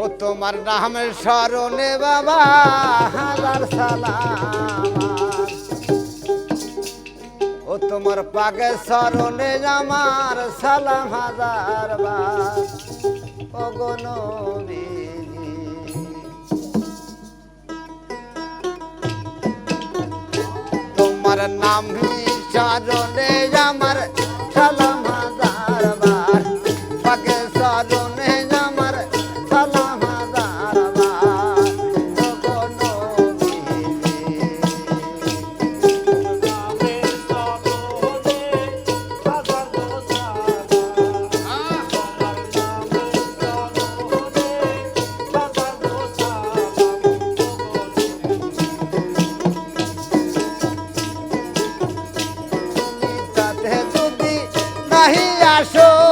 ও তোমার নামের স্মরণে বাবা হাজার সালাম। ও তোমার পাকে স্মরণে আমার সালাম হাজার বার। ও তোমার নাম চরণ আসো।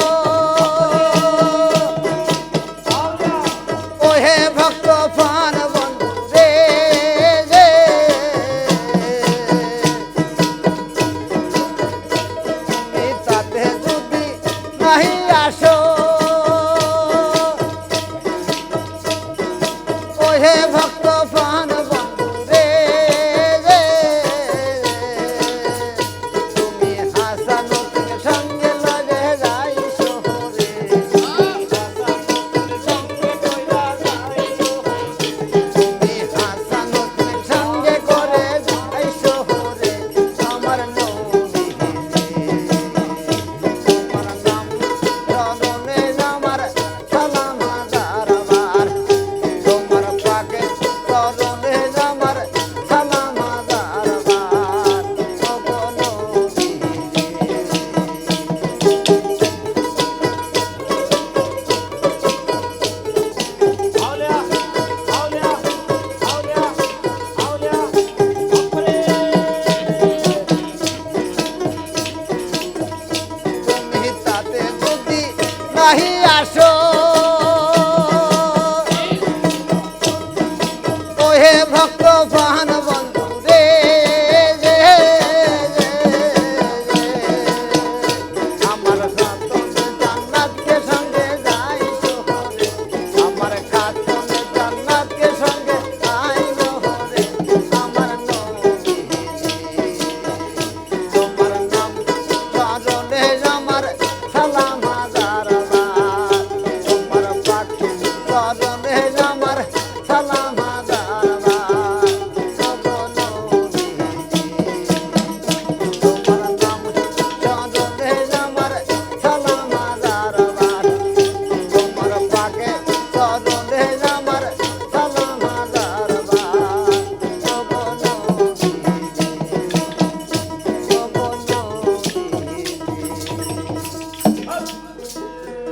মাহিতাসো নাহি আসো। ওহে ভক্ত বাহান